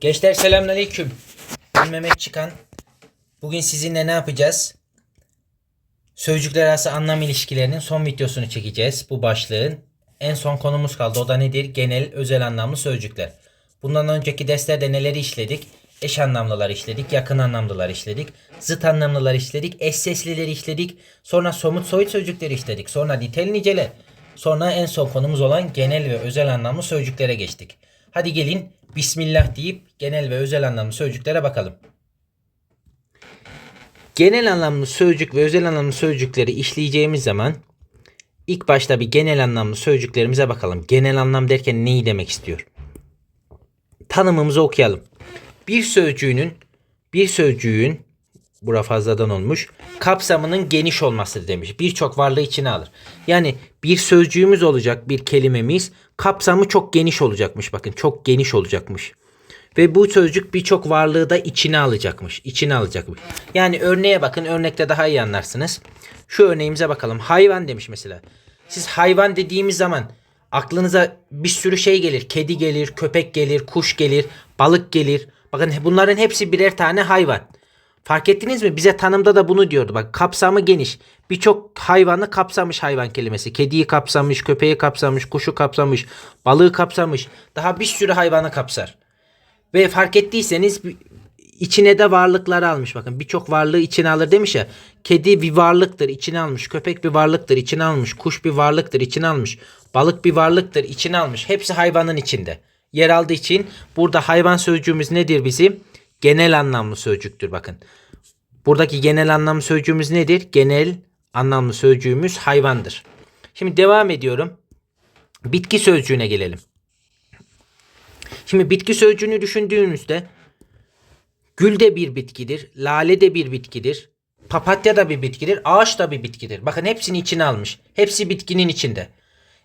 Gençler selamünaleyküm. Ben Mehmet Çıkan. Bugün sizinle ne yapacağız? Sözcükler arası anlam ilişkilerinin son videosunu çekeceğiz. Bu başlığın en son konumuz kaldı. O da nedir? Genel, özel anlamlı sözcükler. Bundan önceki derslerde neleri işledik? Eş anlamlılar işledik, yakın anlamlılar işledik, zıt anlamlılar işledik, eş seslileri işledik, sonra somut soyut sözcükleri işledik, sonra nitel nicele, sonra en son konumuz olan genel ve özel anlamlı sözcüklere geçtik. Hadi gelin Bismillah deyip genel ve özel anlamlı sözcüklere bakalım. Genel anlamlı sözcük ve özel anlamlı sözcükleri işleyeceğimiz zaman ilk başta bir genel anlamlı sözcüklerimize bakalım. Genel anlam derken neyi demek istiyor? Tanımımızı okuyalım. Bir sözcüğünün bir sözcüğün bura fazladan olmuş kapsamının geniş olmasıdır demiş. Birçok varlığı içine alır. Yani bir sözcüğümüz olacak bir kelimemiz kapsamı çok geniş olacakmış bakın çok geniş olacakmış. Ve bu sözcük birçok varlığı da içine alacakmış. İçine alacakmış. Yani örneğe bakın örnekte daha iyi anlarsınız. Şu örneğimize bakalım. Hayvan demiş mesela. Siz hayvan dediğimiz zaman aklınıza bir sürü şey gelir. Kedi gelir, köpek gelir, kuş gelir, balık gelir. Bakın bunların hepsi birer tane hayvan. Fark ettiniz mi? Bize tanımda da bunu diyordu. Bak kapsamı geniş. Birçok hayvanı kapsamış hayvan kelimesi. Kediyi kapsamış, köpeği kapsamış, kuşu kapsamış, balığı kapsamış. Daha bir sürü hayvanı kapsar. Ve fark ettiyseniz içine de varlıkları almış. Bakın birçok varlığı içine alır demiş ya. Kedi bir varlıktır içine almış. Köpek bir varlıktır içine almış. Kuş bir varlıktır içine almış. Balık bir varlıktır içine almış. Hepsi hayvanın içinde. Yer aldığı için burada hayvan sözcüğümüz nedir bizim? Genel anlamlı sözcüktür bakın. Buradaki genel anlamlı sözcüğümüz nedir? Genel anlamlı sözcüğümüz hayvandır. Şimdi devam ediyorum. Bitki sözcüğüne gelelim. Şimdi bitki sözcüğünü düşündüğünüzde gül de bir bitkidir, lale de bir bitkidir, papatya da bir bitkidir, ağaç da bir bitkidir. Bakın hepsini içine almış. Hepsi bitkinin içinde.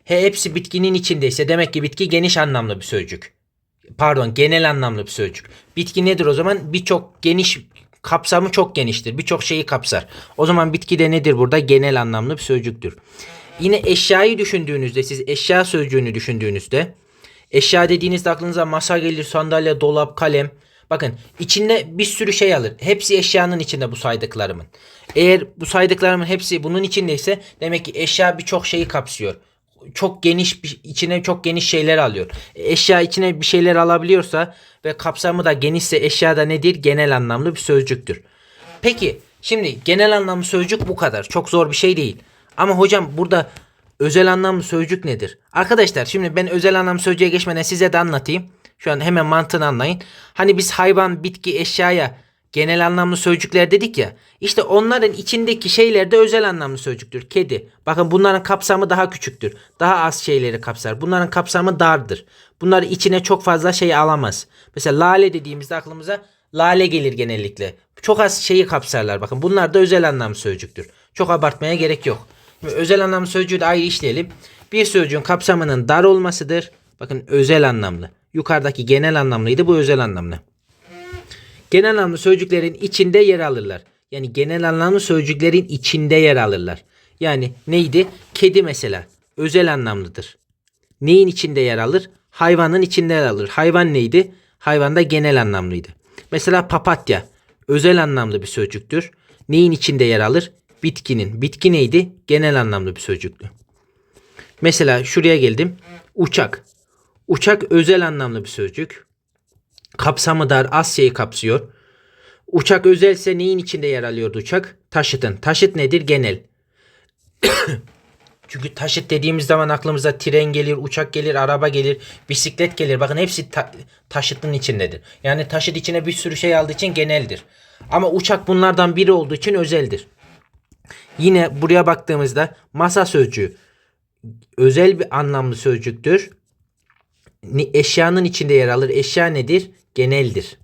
He, hepsi bitkinin içindeyse demek ki bitki geniş anlamlı bir sözcük. Pardon genel anlamlı bir sözcük. Bitki nedir o zaman? Birçok geniş kapsamı çok geniştir. Birçok şeyi kapsar. O zaman bitki de nedir burada? Genel anlamlı bir sözcüktür. Yine eşyayı düşündüğünüzde siz eşya sözcüğünü düşündüğünüzde Eşya dediğinizde aklınıza masa gelir, sandalye, dolap, kalem. Bakın içinde bir sürü şey alır. Hepsi eşyanın içinde bu saydıklarımın. Eğer bu saydıklarımın hepsi bunun içindeyse demek ki eşya birçok şeyi kapsıyor. Çok geniş içine çok geniş şeyler alıyor. Eşya içine bir şeyler alabiliyorsa ve kapsamı da genişse eşya da nedir? Genel anlamlı bir sözcüktür. Peki şimdi genel anlamlı sözcük bu kadar. Çok zor bir şey değil. Ama hocam burada Özel anlamlı sözcük nedir? Arkadaşlar şimdi ben özel anlamlı sözcüğe geçmeden size de anlatayım. Şu an hemen mantığını anlayın. Hani biz hayvan, bitki, eşyaya genel anlamlı sözcükler dedik ya. İşte onların içindeki şeyler de özel anlamlı sözcüktür. Kedi. Bakın bunların kapsamı daha küçüktür. Daha az şeyleri kapsar. Bunların kapsamı dardır. Bunlar içine çok fazla şey alamaz. Mesela lale dediğimizde aklımıza lale gelir genellikle. Çok az şeyi kapsarlar. Bakın bunlar da özel anlamlı sözcüktür. Çok abartmaya gerek yok. Özel anlamlı sözcüğü de ayrı işleyelim. Bir sözcüğün kapsamının dar olmasıdır. Bakın özel anlamlı. Yukarıdaki genel anlamlıydı bu özel anlamlı. Genel anlamlı sözcüklerin içinde yer alırlar. Yani genel anlamlı sözcüklerin içinde yer alırlar. Yani neydi? Kedi mesela özel anlamlıdır. Neyin içinde yer alır? Hayvanın içinde yer alır. Hayvan neydi? Hayvan da genel anlamlıydı. Mesela papatya özel anlamlı bir sözcüktür. Neyin içinde yer alır? bitkinin. Bitki neydi? Genel anlamlı bir sözcüktü. Mesela şuraya geldim. Uçak. Uçak özel anlamlı bir sözcük. Kapsamı dar, şeyi kapsıyor. Uçak özelse neyin içinde yer alıyordu uçak? Taşıtın. Taşıt nedir? Genel. Çünkü taşıt dediğimiz zaman aklımıza tren gelir, uçak gelir, araba gelir, bisiklet gelir. Bakın hepsi ta- taşıtın içindedir. Yani taşıt içine bir sürü şey aldığı için geneldir. Ama uçak bunlardan biri olduğu için özeldir. Yine buraya baktığımızda masa sözcüğü özel bir anlamlı sözcüktür. Eşyanın içinde yer alır. Eşya nedir? Geneldir.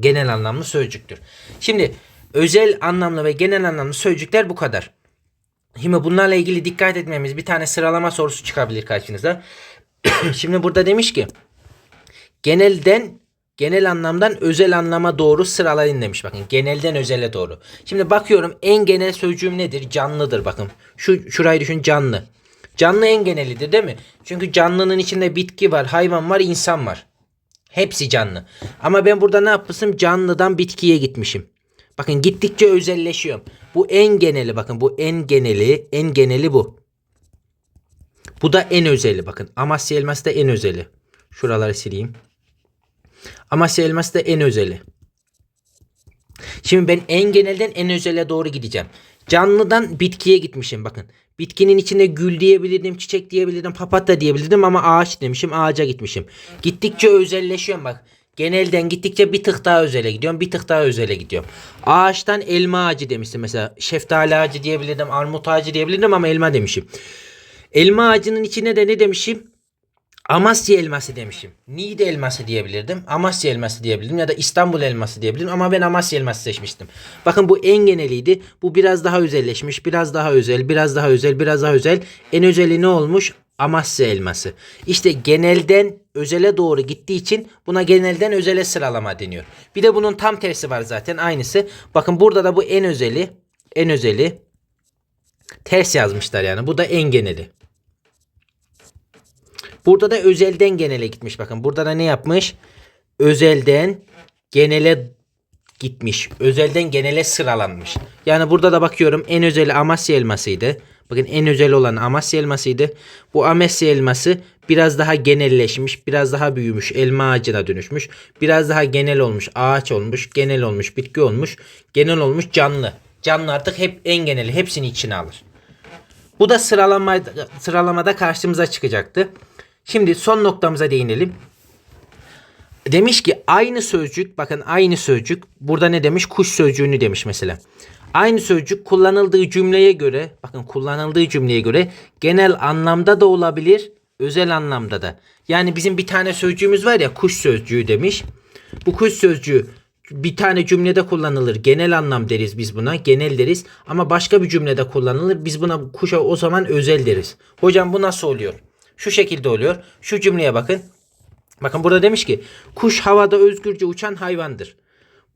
Genel anlamlı sözcüktür. Şimdi özel anlamlı ve genel anlamlı sözcükler bu kadar. Şimdi bunlarla ilgili dikkat etmemiz bir tane sıralama sorusu çıkabilir karşınıza. Şimdi burada demiş ki genelden genel anlamdan özel anlama doğru sıralayın demiş. Bakın genelden özele doğru. Şimdi bakıyorum en genel sözcüğüm nedir? Canlıdır bakın. Şu şurayı düşün canlı. Canlı en genelidir değil mi? Çünkü canlının içinde bitki var, hayvan var, insan var. Hepsi canlı. Ama ben burada ne yapmışım? Canlıdan bitkiye gitmişim. Bakın gittikçe özelleşiyorum. Bu en geneli bakın bu en geneli en geneli bu. Bu da en özeli bakın. Amasya elması da en özeli. Şuraları sileyim. Amasya elması da en özeli. Şimdi ben en genelden en özele doğru gideceğim. Canlıdan bitkiye gitmişim bakın. Bitkinin içinde gül diyebilirdim, çiçek diyebilirdim, papatya diyebilirdim ama ağaç demişim, ağaca gitmişim. Gittikçe özelleşiyorum bak. Genelden gittikçe bir tık daha özele gidiyorum, bir tık daha özele gidiyorum. Ağaçtan elma ağacı demiştim mesela. Şeftali ağacı diyebilirdim, armut ağacı diyebilirdim ama elma demişim. Elma ağacının içine de ne demişim? Amasya elması demişim. Niğde elması diyebilirdim. Amasya elması diyebilirdim ya da İstanbul elması diyebilirdim ama ben Amasya elması seçmiştim. Bakın bu en geneliydi. Bu biraz daha özelleşmiş. Biraz daha özel, biraz daha özel, biraz daha özel. En özeli ne olmuş? Amasya elması. İşte genelden özele doğru gittiği için buna genelden özele sıralama deniyor. Bir de bunun tam tersi var zaten aynısı. Bakın burada da bu en özeli, en özeli ters yazmışlar yani. Bu da en geneli. Burada da özelden genele gitmiş. Bakın burada da ne yapmış? Özelden genele gitmiş. Özelden genele sıralanmış. Yani burada da bakıyorum en özeli Amasya elmasıydı. Bakın en özel olan Amasya elmasıydı. Bu Amasya elması biraz daha genelleşmiş, biraz daha büyümüş, elma ağacına dönüşmüş. Biraz daha genel olmuş, ağaç olmuş, genel olmuş, bitki olmuş, genel olmuş, canlı. Canlı artık hep en geneli, hepsini içine alır. Bu da sıralama, sıralamada karşımıza çıkacaktı. Şimdi son noktamıza değinelim. Demiş ki aynı sözcük bakın aynı sözcük burada ne demiş kuş sözcüğünü demiş mesela. Aynı sözcük kullanıldığı cümleye göre bakın kullanıldığı cümleye göre genel anlamda da olabilir özel anlamda da. Yani bizim bir tane sözcüğümüz var ya kuş sözcüğü demiş. Bu kuş sözcüğü bir tane cümlede kullanılır. Genel anlam deriz biz buna. Genel deriz. Ama başka bir cümlede kullanılır. Biz buna kuşa o zaman özel deriz. Hocam bu nasıl oluyor? Şu şekilde oluyor. Şu cümleye bakın. Bakın burada demiş ki kuş havada özgürce uçan hayvandır.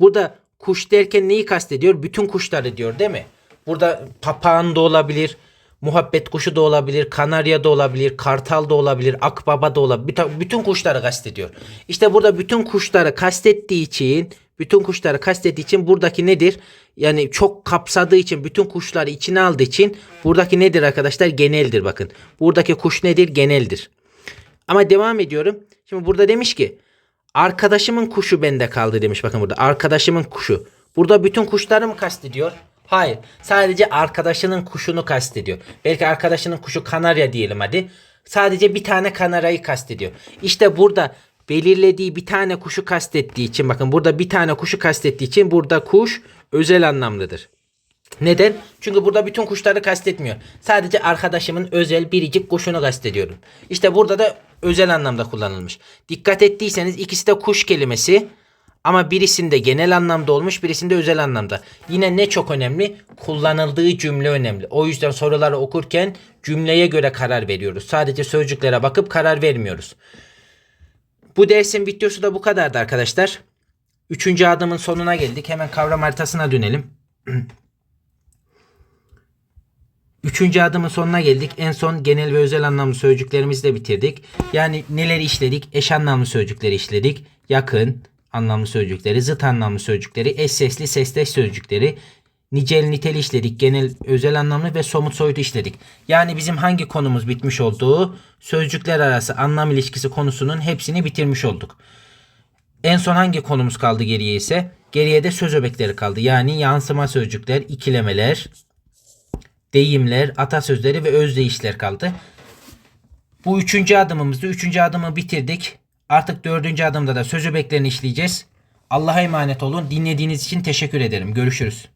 Burada kuş derken neyi kastediyor? Bütün kuşları diyor değil mi? Burada papağan da olabilir, muhabbet kuşu da olabilir, kanarya da olabilir, kartal da olabilir, akbaba da olabilir. Bütün- kuşları kastediyor. İşte burada bütün kuşları kastettiği için, bütün kuşları kastettiği için buradaki nedir? Yani çok kapsadığı için, bütün kuşları içine aldığı için buradaki nedir arkadaşlar? Geneldir bakın. Buradaki kuş nedir? Geneldir. Ama devam ediyorum. Şimdi burada demiş ki arkadaşımın kuşu bende kaldı demiş bakın burada. Arkadaşımın kuşu. Burada bütün kuşları mı kastediyor? Hayır. Sadece arkadaşının kuşunu kastediyor. Belki arkadaşının kuşu kanarya diyelim hadi. Sadece bir tane kanaryayı kastediyor. İşte burada belirlediği bir tane kuşu kastettiği için bakın burada bir tane kuşu kastettiği için burada kuş özel anlamlıdır. Neden? Çünkü burada bütün kuşları kastetmiyor. Sadece arkadaşımın özel biricik kuşunu kastediyorum. İşte burada da özel anlamda kullanılmış. Dikkat ettiyseniz ikisi de kuş kelimesi ama birisinde genel anlamda olmuş, birisinde özel anlamda. Yine ne çok önemli? Kullanıldığı cümle önemli. O yüzden soruları okurken cümleye göre karar veriyoruz. Sadece sözcüklere bakıp karar vermiyoruz. Bu dersin videosu da bu kadardı arkadaşlar. Üçüncü adımın sonuna geldik. Hemen kavram haritasına dönelim. Üçüncü adımın sonuna geldik. En son genel ve özel anlamlı sözcüklerimizi de bitirdik. Yani neleri işledik? Eş anlamlı sözcükleri işledik. Yakın anlamlı sözcükleri, zıt anlamlı sözcükleri, eş sesli sesleş sözcükleri, nicel niteli işledik. Genel özel anlamlı ve somut soyut işledik. Yani bizim hangi konumuz bitmiş olduğu sözcükler arası anlam ilişkisi konusunun hepsini bitirmiş olduk. En son hangi konumuz kaldı geriye ise? Geriye de söz öbekleri kaldı. Yani yansıma sözcükler, ikilemeler, deyimler, atasözleri ve özdeyişler kaldı. Bu üçüncü adımımızdı. Üçüncü adımı bitirdik. Artık dördüncü adımda da söz öbeklerini işleyeceğiz. Allah'a emanet olun. Dinlediğiniz için teşekkür ederim. Görüşürüz.